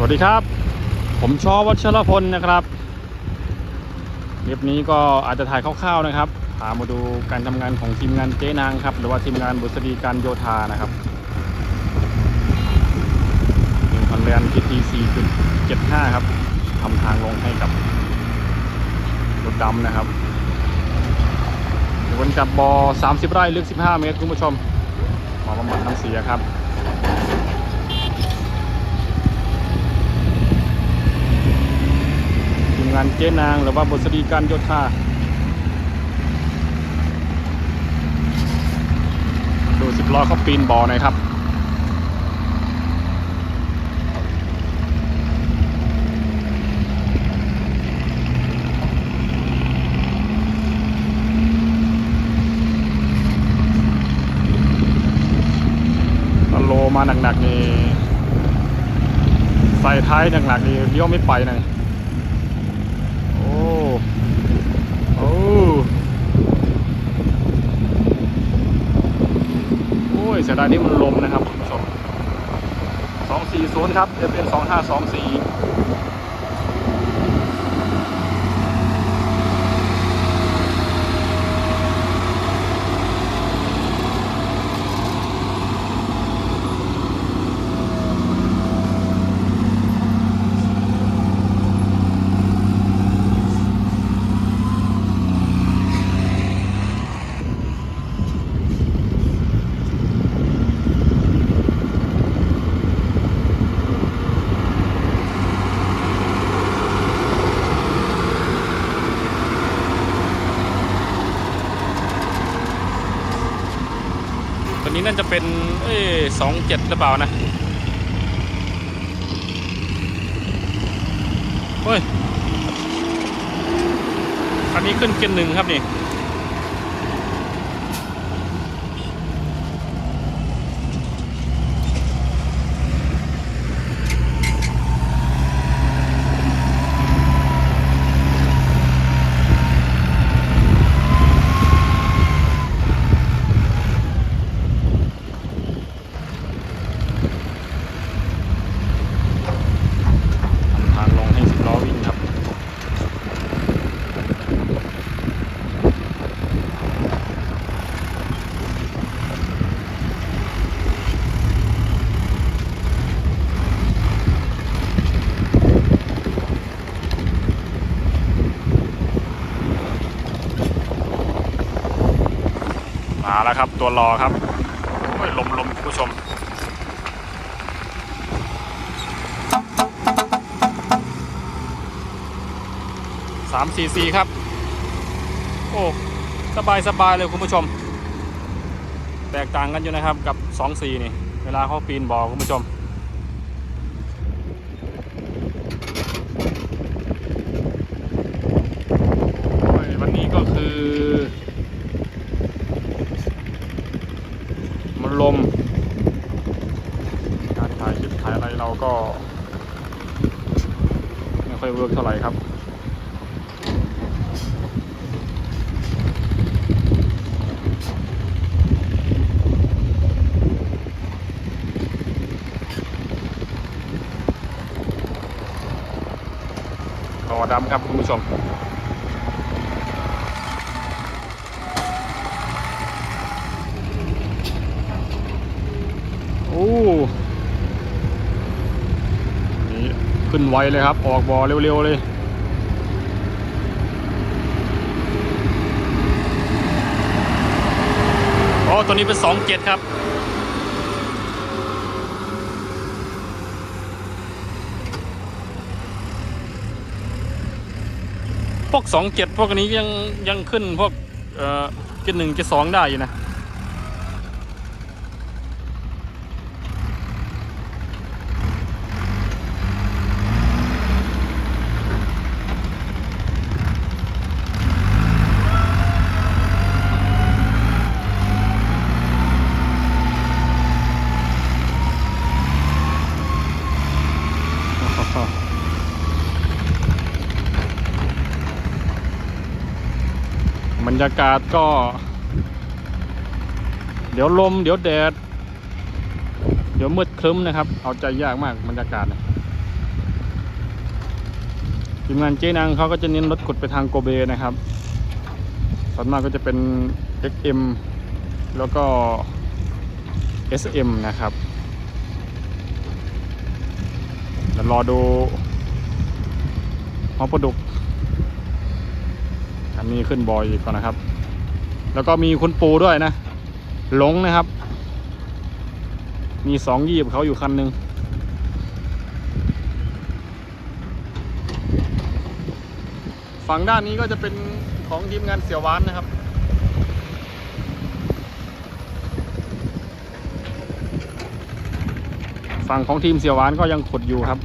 สวัสดีครับ ผมชอวัชรพลนะครับคลิปนี้ก็อาจจะถ่ายคร่าวๆนะครับพามาดูการทำงานของทีมงานเจ๊นางครับ หรือว่าทีมงานบุษดีการโยธานะครับหนึ่งพันแลนทีทีสี่จุดเจ็ดห้าครับทำทางลงให้กับรถดำนะครับอยู่บนจับบอ30 ไร่ลึก 15 เมตร คุณผู้ชมหมอบำบัดน้ำเสียครับ ทีมงานเจ๊นางหรือว่าบทสดีการโยธาดูสิบล้อเขาปีนบ่อหน่อยครับโลมาหนักๆนี่ใส่ท้ายหนักๆนี่เลี้ยวไม่ไปหน ยเสียดายที่มันลมนะครับคุณผู้ชม240ครับจะเป็น2524 น่าจะเป็นเอ้สองเจ็ดหรือเปล่านะเฮ้ยคันนี้ขึ้นเกียร์หนึ่งครับนี่ ทางลงให้สิบล้อวิ่งครับ มา แล้วครับ ตัวรอครับโอ้ยลมลมคุณผู้ชม สามสี่สี่ครับ โอ้สบายสบายเลยคุณผู้ชม แตกต่างกันอยู่นะครับกับสองสี่นี่ เวลาเขาปีนบ่อคุณผู้ชม โอ้ยวันนี้ก็คือ มันลม การถ่ายคลิปถ่ายอะไรเราก็ ไม่ค่อย เท่าไหร่ครับต่อดำครับคุณผู้ชมโอ้ นี่ขึ้น ไวเลยครับ ออกบ่อเร็วๆเลยอ๋อตัวนี้เป็นสองเจ็ดครับพวกสองเจ็ดพวกนี้ยังยังขึ้นพวกเอ่อเจ็ดหนึ่งเจ็ดสองได้อยู่นะ บรรยากาศก็ เดี๋ยวลม เดี๋ยวแดด เดี๋ยวมืดครึ้มนะครับ เอาใจยากมากบรรยากาศนี่ยทีมงานเจ๊นางเขาก็จะเน้นรถขุดไปทางโกเบนะครับส่วนมากก็จะเป็น XM แล้วก็ SM นะครับเดี๋ยวรอดูฮอปปลาดุก อันนี้ขึ้นบอยอีกก่อนนะครับ แล้วก็มีคุณปูด้วยนะหลงนะครับ มีสองยีบเขาอยู่คันหนึ่งฝั่งด้านนี้ก็จะเป็นของทีมงานเสียวหวานนะครับ ฝั่งของทีมเสียวหวานก็ยังขุดอยู่ครับ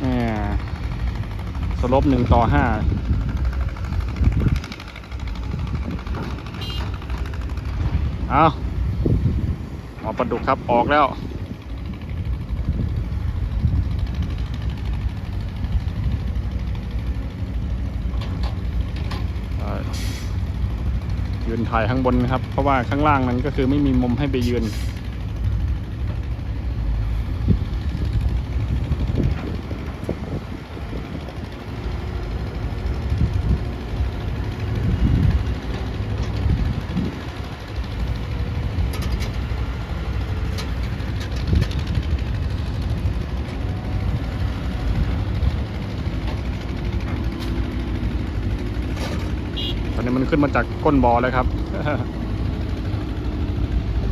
แหม สลบหนึ่งต่อห้าเอาหมอปลาดุกครับออกแล้ว ยืนถ่ายข้างบนนะครับ เพราะว่าข้างล่างนั้นก็คือไม่มีมุมให้ไปยืน ขึ้นมาจากก้นบ่อแล้วครับ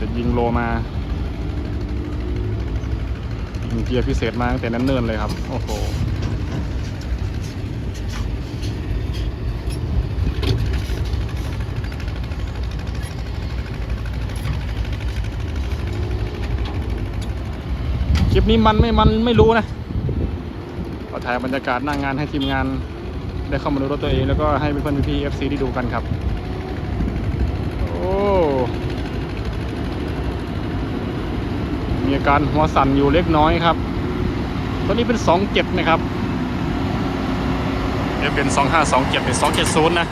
จะยิงโลมายิงเกียร์พิเศษมาตั้งแต่นั้นเนินเลยครับ โอ้โหคลิปนี้มันไม่มันไม่รู้นะเราถ่ายบรรยากาศหน้างงานให้ทีมงาน ได้เข้ามาดูรถตัวเองแล้วก็ให้เพื่อนๆพี่ๆ FC ได้ดูกันครับ โอ้ มีอาการหัวสั่นอยู่เล็กน้อยครับตัวนี้เป็น27นะครับเดี๋ยวเป็น2527เป็น270 นะ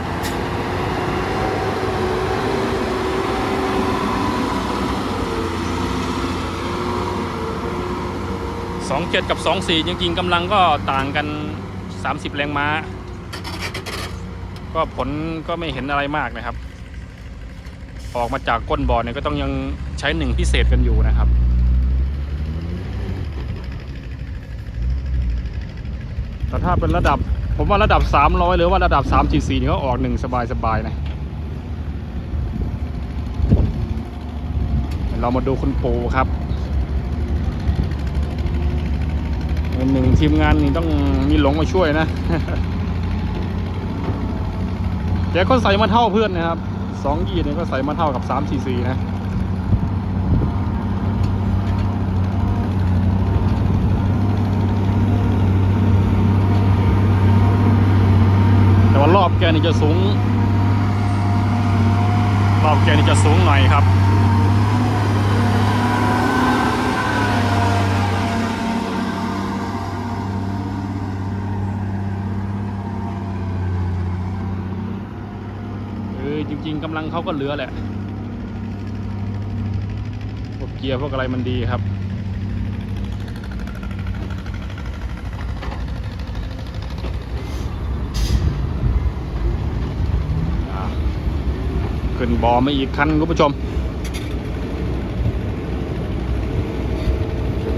27กับ24จริงๆกำลังก็ต่างกัน 30 แรงม้า ก็ผลก็ไม่เห็นอะไรมากนะครับ ออกมาจากก้นบ่อเนี่ยก็ต้องยังใช้หนึ่งพิเศษกันอยู่นะครับแต่ถ้าเป็นระดับ ผมว่าระดับ 300 หรือว่าระดับ344นี่ก็ออกหนึ่งสบายๆนะเรามาดูคุณปูครับหนึ่งทีมงานนี่ต้องมีหลงมาช่วยนะ แกก็ใส่มาเท่าเพื่อนนะครับสองยีเนี่ยก็ใส่มาเท่ากับสามสี่สี่นะแต่ว่ารอบแกนี่จะสูง รอบแกนี่จะสูงหน่อยครับ เออจริ งๆกำลังเขาก็เหลือแหละพวกเกียร์พวกอะไรมันดีครับขึ้นบอมาอีกคันคุณผู้ชม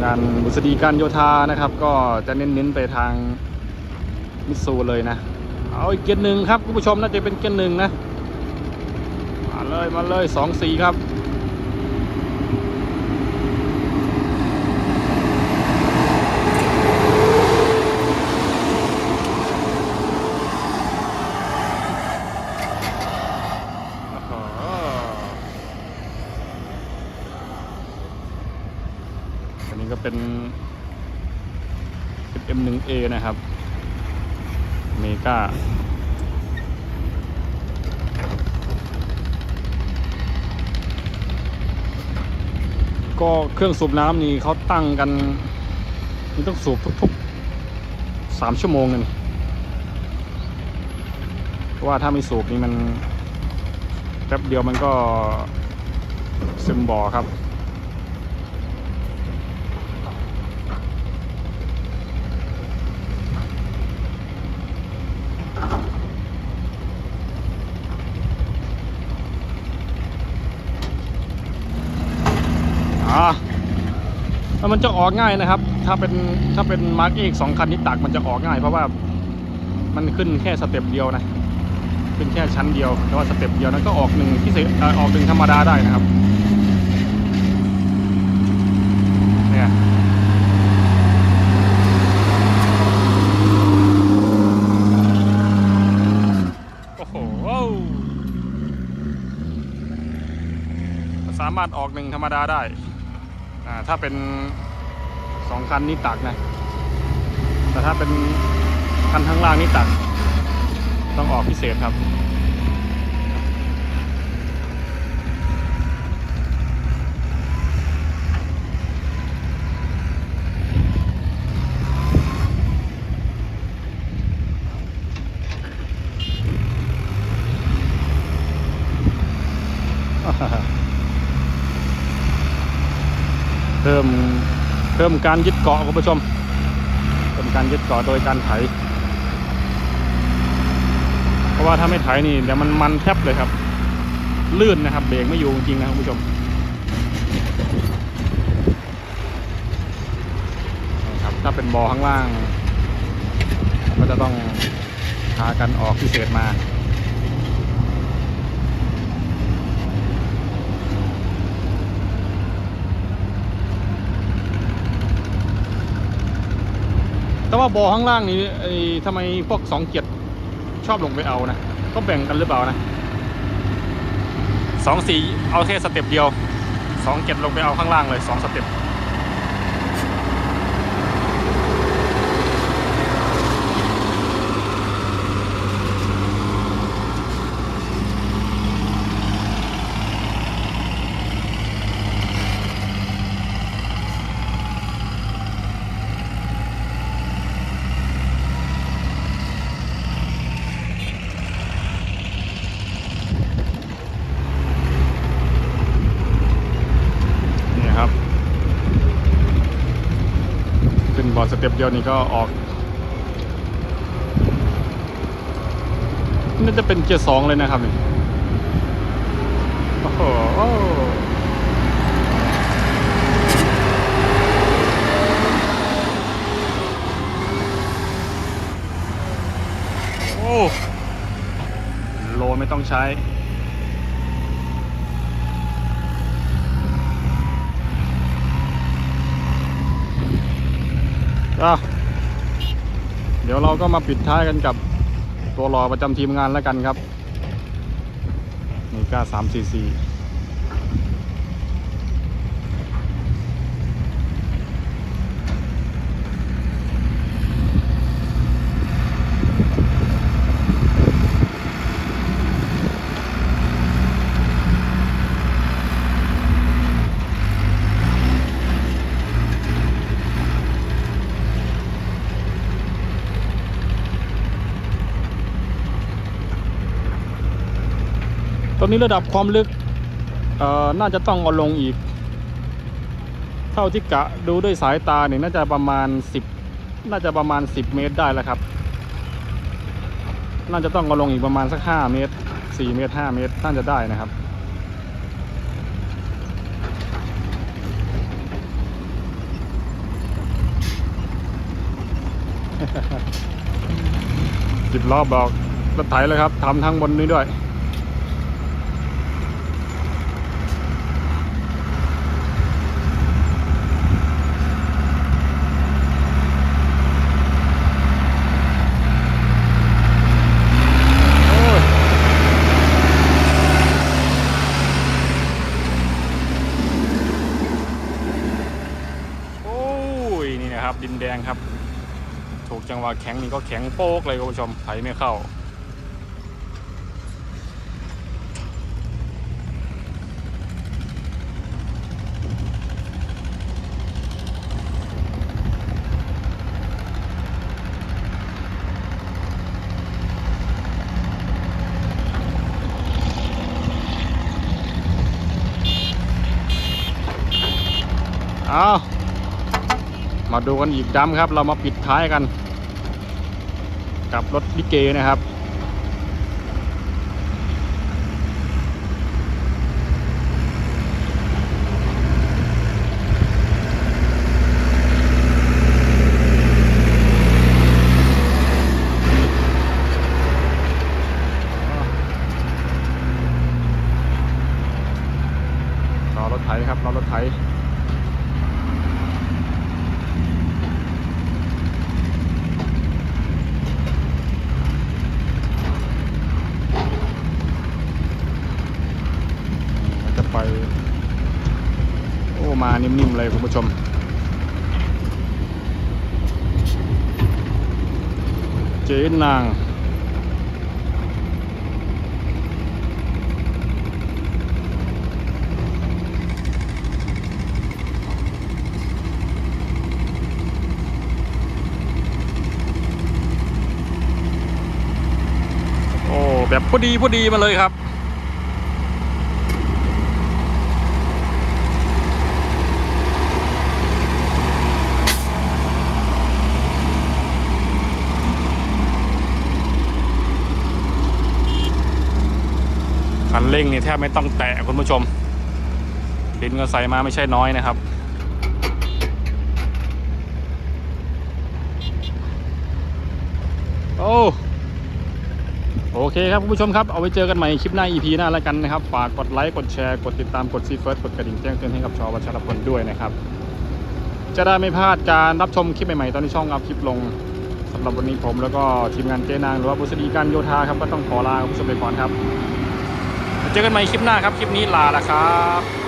งานบุษดีการโยธานะครับ ก็จะเน้นๆไปทางมิตซูเลยนะ เอาอีกเกียร์หนึ่งครับคุณผู้ชมน่าจะเป็นเกียร์หนึ่งนะ เลยมาเลยสองสี่ครับอันนี้ก็เป็น M1A นะครับ เมกา ก็เครื่องสูบน้ำนี่เขาตั้งกันนี่ต้องสูบทุกๆสามชั่วโมงเลยนี่เพราะว่าถ้าไม่สูบนี่มันแป๊บเดียวมันก็ซึมบ่อครับ แล้ว มันจะออกง่ายนะครับ ถ้าเป็นถ้าเป็นมาร์กเอกสองคันนี้ตักมันจะออกง่าย เพราะว่ามันขึ้นแค่สเต็ปเดียวนะขึ้นแค่ชั้นเดียวแต่ว่าสเต็ปเดียวนั้นก็ออกหนึ่งพิเศษออกหนึ่งธรรมดาได้นะครับเนี่ยโอ้โหสามารถออกหนึ่งธรรมดาได้ ถ้าเป็นสองคันนี่ตักนะ แต่ถ้าเป็นคันข้างล่างนี่ตัก ต้องออกพิเศษครับ เพิ่มเพิ่มการยึดเกาะคุณผู้ชมเพิ่มการยึดเกาะโดยการไถ เพราะว่าถ้าไม่ไถนี่เดี๋ยวมันมันแทบเลยครับ ลื่นนะครับ เบรกไม่อยู่จริงนะคุณผู้ชมนะครับถ้าเป็นบอข้างล่าง ก็จะต้องหากันออกพิเศษมา แต่ว่าบอข้างล่างนี่ไอ้ทำไมพวกสองเกียรชอบลงไปเอานะก็แบ่งกันหรือเปล่านะสองสี่เอาแค่สเต็ปเดียวสองเกียรลงไปเอาข้างล่างเลยสองสเต็ปนี่ครับ ขึ้นบอร์ดส เต็ปเดียวนี่ก็ออกน่าจะเป็นเกียร์สองเลยนะครับนี่โอ้โหโอ้โลไม่ต้องใช้ ก็เดี๋ยวเราก็มาปิดท้ายกันกับตัวรอประจำทีมงานแล้วกันครับนี่ก้า344 อนนี้ระดับความลึกน่าจะต้องเอาลงอีก เท่าที่กะดูด้วยสายตาเนี่ยน่าจะประมาณ 10 น่าจะประมาณ 10 เมตรได้แล้วครับ น่าจะต้องเอาลงอีกประมาณสัก 5 เมตร 4 เมตร 5 เมตร น่าจะได้นะครับสิบรอบบอกรถไถเลยครับทำทั้งบนนี้ด้วย โอ้ยโอ้ย นะครับ ดินแดงครับถูกจังหวะแข็งนี่ก็แข็งโป๊กเลยคุณผู้ชมไถไม่เข้าเอา มาดูกันอีกดำครับ เรามาปิดท้ายกัน กับรถลิเกนะครับ ไถครับล้อรถไถมันจะไป โอ้ มานิ่ม ๆ เลยคุณ ผู้ชม เจ๊นางโอ้แบบพอดีพอดีมาเลยครับ คันเร่งนี่แทบไม่ต้องแตะคุณผู้ชมดินก็ใส่มาไม่ใช่น้อยนะครับโอ้โอเคครับคุณผู้ชมครับ เอาไว้เจอกันใหม่คลิปหน้า EP หน้าแล้วกันนะครับ ฝากกดไลค์ กดแชร์ กดติดตาม กดซีเฟิร์สกดกระดิ่งแจ้งเตือนให้กับชอวัชรพลด้วยนะครับ จะได้ไม่พลาดการรับชมคลิปใหม่ๆ ตอนที่ช่องอัพคลิปลงสำหรับวันนี้ผมแล้วก็ทีมงานเจนางหรือว่าบุษดีการโยธาครับก็ต้องขอลาคุณผู้ชมไปก่อนครับ เจอกันใหม่คลิปหน้าครับ คลิปนี้ลาละครับ